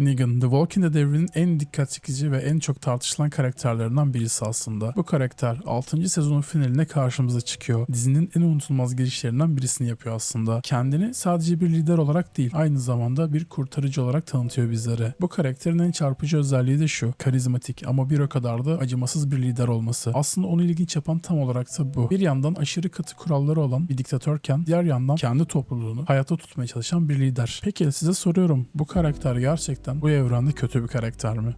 Negan, The Walking Dead evrenin en dikkat çekici ve en çok tartışılan karakterlerinden birisi aslında. Bu karakter 6. sezonun finaline karşımıza çıkıyor. Dizinin en unutulmaz girişlerinden birisini yapıyor aslında. Kendini sadece bir lider olarak değil, aynı zamanda bir kurtarıcı olarak tanıtıyor bizlere. Bu karakterin en çarpıcı özelliği de şu. Karizmatik ama bir o kadar da acımasız bir lider olması. Aslında onu ilginç yapan tam olarak da bu. Bir yandan aşırı katı kuralları olan bir diktatörken diğer yandan kendi topluluğunu hayatta tutmaya çalışan bir lider. Peki size soruyorum. Bu karakter gerçekten bu evrende kötü bir karakter mi?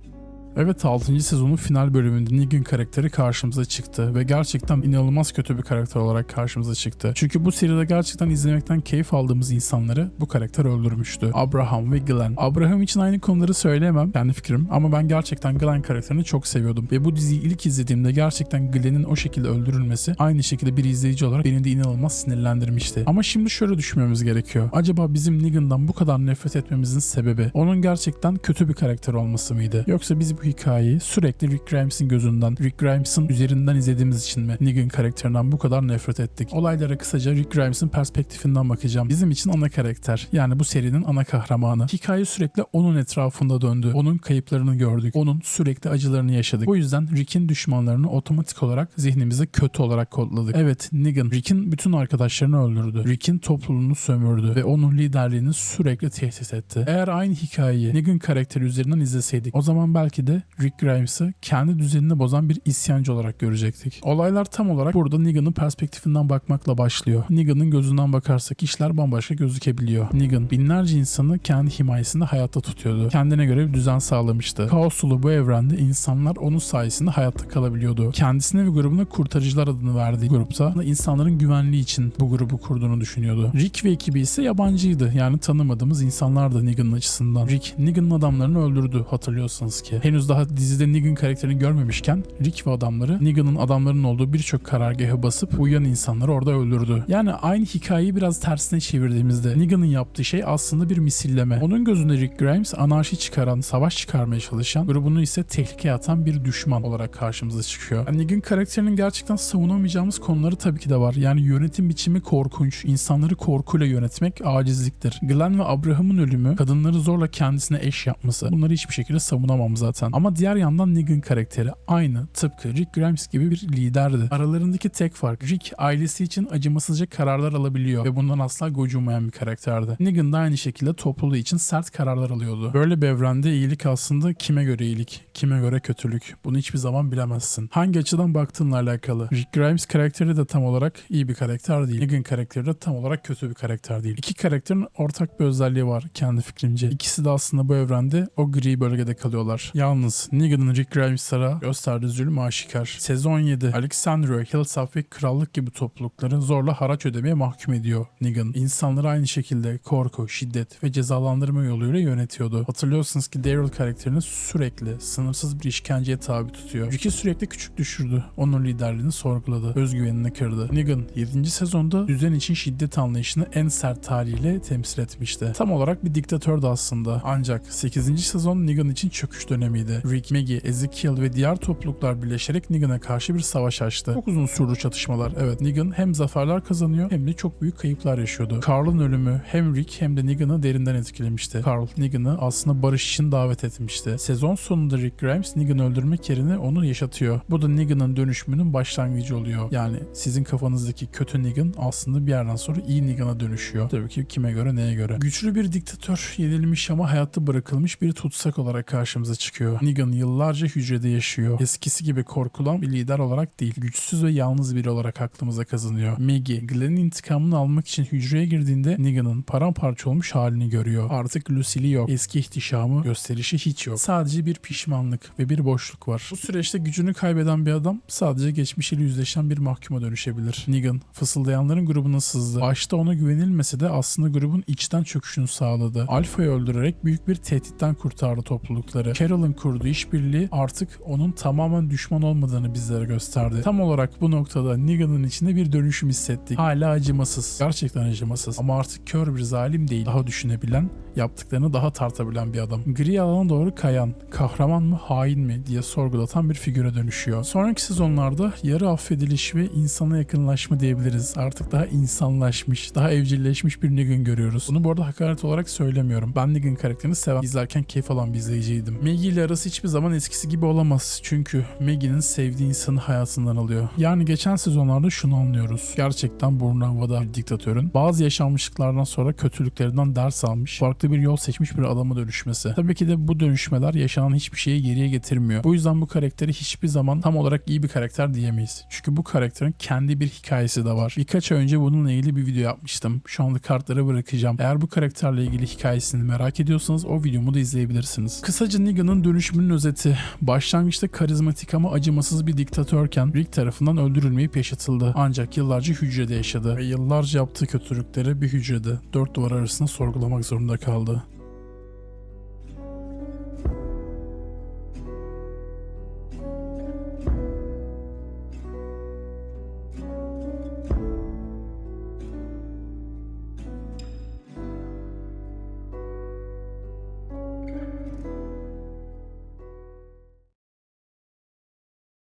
Evet 6. sezonun final bölümünde Negan karakteri karşımıza çıktı ve gerçekten inanılmaz kötü bir karakter olarak karşımıza çıktı. Çünkü bu seride gerçekten izlemekten keyif aldığımız insanları bu karakter öldürmüştü. Abraham ve Glenn. Abraham için aynı konuları söyleyemem kendi fikrim ama ben gerçekten Glenn karakterini çok seviyordum ve bu diziyi ilk izlediğimde gerçekten Glenn'in o şekilde öldürülmesi aynı şekilde bir izleyici olarak beni de inanılmaz sinirlendirmişti. Ama şimdi şöyle düşünmemiz gerekiyor. Acaba bizim Negan'dan bu kadar nefret etmemizin sebebi onun gerçekten kötü bir karakter olması mıydı? Yoksa biz bu hikayeyi sürekli Rick Grimes'in gözünden, Rick Grimes'in üzerinden izlediğimiz için mi Negan karakterinden bu kadar nefret ettik? Olaylara kısaca Rick Grimes'in perspektifinden bakacağım. Bizim için ana karakter. Yani bu serinin ana kahramanı. Hikaye sürekli onun etrafında döndü. Onun kayıplarını gördük. Onun sürekli acılarını yaşadık. O yüzden Rick'in düşmanlarını otomatik olarak zihnimize kötü olarak kodladık. Evet Negan Rick'in bütün arkadaşlarını öldürdü. Rick'in topluluğunu sömürdü ve onun liderliğini sürekli tehdit etti. Eğer aynı hikayeyi Negan karakteri üzerinden izleseydik o zaman belki de Rick Grimes'ı kendi düzenini bozan bir isyancı olarak görecektik. Olaylar tam olarak burada Negan'ın perspektifinden bakmakla başlıyor. Negan'ın gözünden bakarsak işler bambaşka gözükebiliyor. Negan binlerce insanı kendi himayesinde hayatta tutuyordu. Kendine göre bir düzen sağlamıştı. Kaos bu evrende insanlar onun sayesinde hayatta kalabiliyordu. Kendisine ve grubuna kurtarıcılar adını verdiği grupta insanların güvenliği için bu grubu kurduğunu düşünüyordu. Rick ve ekibi ise yabancıydı. Yani tanımadığımız insanlardı Negan'ın açısından. Rick, Negan'ın adamlarını öldürdü hatırlıyorsanız ki. Henüz daha dizide Negan karakterini görmemişken Rick ve adamları Negan'ın adamlarının olduğu birçok karargahı basıp uyuyan insanları orada öldürdü. Yani aynı hikayeyi biraz tersine çevirdiğimizde Negan'ın yaptığı şey aslında bir misilleme. Onun gözünde Rick Grimes anarşi çıkaran, savaş çıkarmaya çalışan, grubunu ise tehlikeye atan bir düşman olarak karşımıza çıkıyor. Yani Negan karakterinin gerçekten savunamayacağımız konuları tabii ki de var. Yani yönetim biçimi korkunç, insanları korkuyla yönetmek acizliktir. Glenn ve Abraham'ın ölümü, kadınları zorla kendisine eş yapması bunları hiçbir şekilde savunamam zaten. Ama diğer yandan Negan karakteri aynı tıpkı Rick Grimes gibi bir liderdi. Aralarındaki tek fark Rick ailesi için acımasızca kararlar alabiliyor ve bundan asla gocunmayan bir karakterdi. Negan da aynı şekilde topluluğu için sert kararlar alıyordu. Böyle bir evrende iyilik aslında kime göre iyilik, kime göre kötülük. Bunu hiçbir zaman bilemezsin. Hangi açıdan baktığınla alakalı. Rick Grimes karakteri de tam olarak iyi bir karakter değil. Negan karakteri de tam olarak kötü bir karakter değil. İki karakterin ortak bir özelliği var kendi fikrimce. İkisi de aslında bu evrende o gri bölgede kalıyorlar. Yalnız Negan'ın Rick Grimes'lara gösterdiği zulüm aşikar. Sezon 7 Alexandria, Hillsap ve Krallık gibi toplulukları zorla haraç ödemeye mahkum ediyor Negan. İnsanları aynı şekilde korku, şiddet ve cezalandırma yoluyla yönetiyordu. Hatırlıyorsunuz ki Daryl karakterini sürekli sınırsız bir işkenceye tabi tutuyor. Rick'i sürekli küçük düşürdü. Onun liderliğini sorguladı. Özgüvenini kırdı. Negan 7. sezonda düzen için şiddet anlayışını en sert haliyle temsil etmişti. Tam olarak bir diktatördü aslında. Ancak 8. sezon Negan için çöküş dönemiydi. Rick, Maggie, Ezekiel ve diğer topluluklar birleşerek Negan'a karşı bir savaş açtı. Çok uzun sürdü çatışmalar. Evet Negan hem zaferler kazanıyor hem de çok büyük kayıplar yaşıyordu. Carl'ın ölümü hem Rick hem de Negan'ı derinden etkilemişti. Carl Negan'ı aslında barış için davet etmişti. Sezon sonunda Rick Grimes Negan'ı öldürmek yerine onu yaşatıyor. Bu da Negan'ın dönüşümünün başlangıcı oluyor. Yani sizin kafanızdaki kötü Negan aslında bir yerden sonra iyi Negan'a dönüşüyor. Tabii ki kime göre neye göre. Güçlü bir diktatör, yenilmiş ama hayatta bırakılmış bir tutsak olarak karşımıza çıkıyor. Negan yıllarca hücrede yaşıyor. Eskisi gibi korkulan bir lider olarak değil, güçsüz ve yalnız biri olarak aklımıza kazanıyor. Maggie, Glenn'in intikamını almak için hücreye girdiğinde Negan'ın paramparça olmuş halini görüyor. Artık Lucille'i yok. Eski ihtişamı, gösterişi hiç yok. Sadece bir pişmanlık ve bir boşluk var. Bu süreçte gücünü kaybeden bir adam sadece geçmişiyle yüzleşen bir mahkuma dönüşebilir. Negan, fısıldayanların grubuna sızdı. Başta ona güvenilmese de aslında grubun içten çöküşünü sağladı. Alfa'yı öldürerek büyük bir tehditten kurtardı toplulukları. Carol'ın kurduğu işbirliği artık onun tamamen düşman olmadığını bizlere gösterdi. Tam olarak bu noktada Negan'ın içinde bir dönüşüm hissettik. Hala acımasız. Gerçekten acımasız. Ama artık kör bir zalim değil. Daha düşünebilen, yaptıklarını daha tartabilen bir adam. Gri alana doğru kayan, kahraman mı hain mi diye sorgulatan bir figüre dönüşüyor. Sonraki sezonlarda yarı affediliş ve insana yakınlaşma diyebiliriz. Artık daha insanlaşmış, daha evcilleşmiş bir Negan görüyoruz. Bunu bu arada hakaret olarak söylemiyorum. Ben Negan karakterini seven, izlerken keyif alan bir izleyiciydim. Maggie ile arası hiçbir zaman eskisi gibi olamaz. Çünkü Maggie'nin sevdiği insanı hayatından alıyor. Yani geçen sezonlarda şunu anlıyoruz. Gerçekten burnu havada bir diktatörün bazı yaşanmışlıklardan sonra kötülüklerinden ders almış, farklı bir yol seçmiş bir adama dönüşmesi. Tabii ki de bu dönüşmeler yaşanan hiçbir şeyi geriye getirmiyor. Bu yüzden bu karakteri hiçbir zaman tam olarak iyi bir karakter diyemeyiz. Çünkü bu karakterin kendi bir hikayesi de var. Birkaç ay önce bununla ilgili bir video yapmıştım. Şu anda kartları bırakacağım. Eğer bu karakterle ilgili hikayesini merak ediyorsanız o videomu da izleyebilirsiniz. Kısaca Negan'ın dönüşümünün özeti. Başlangıçta karizmatik ama acımasız bir diktatörken Rick tarafından öldürülmeyip yaşatıldı. Ancak yıllarca hücrede yaşadı ve yıllarca yaptığı kötülükleri bir hücrede dört duvar arasında sorgulamak zorunda kaldı.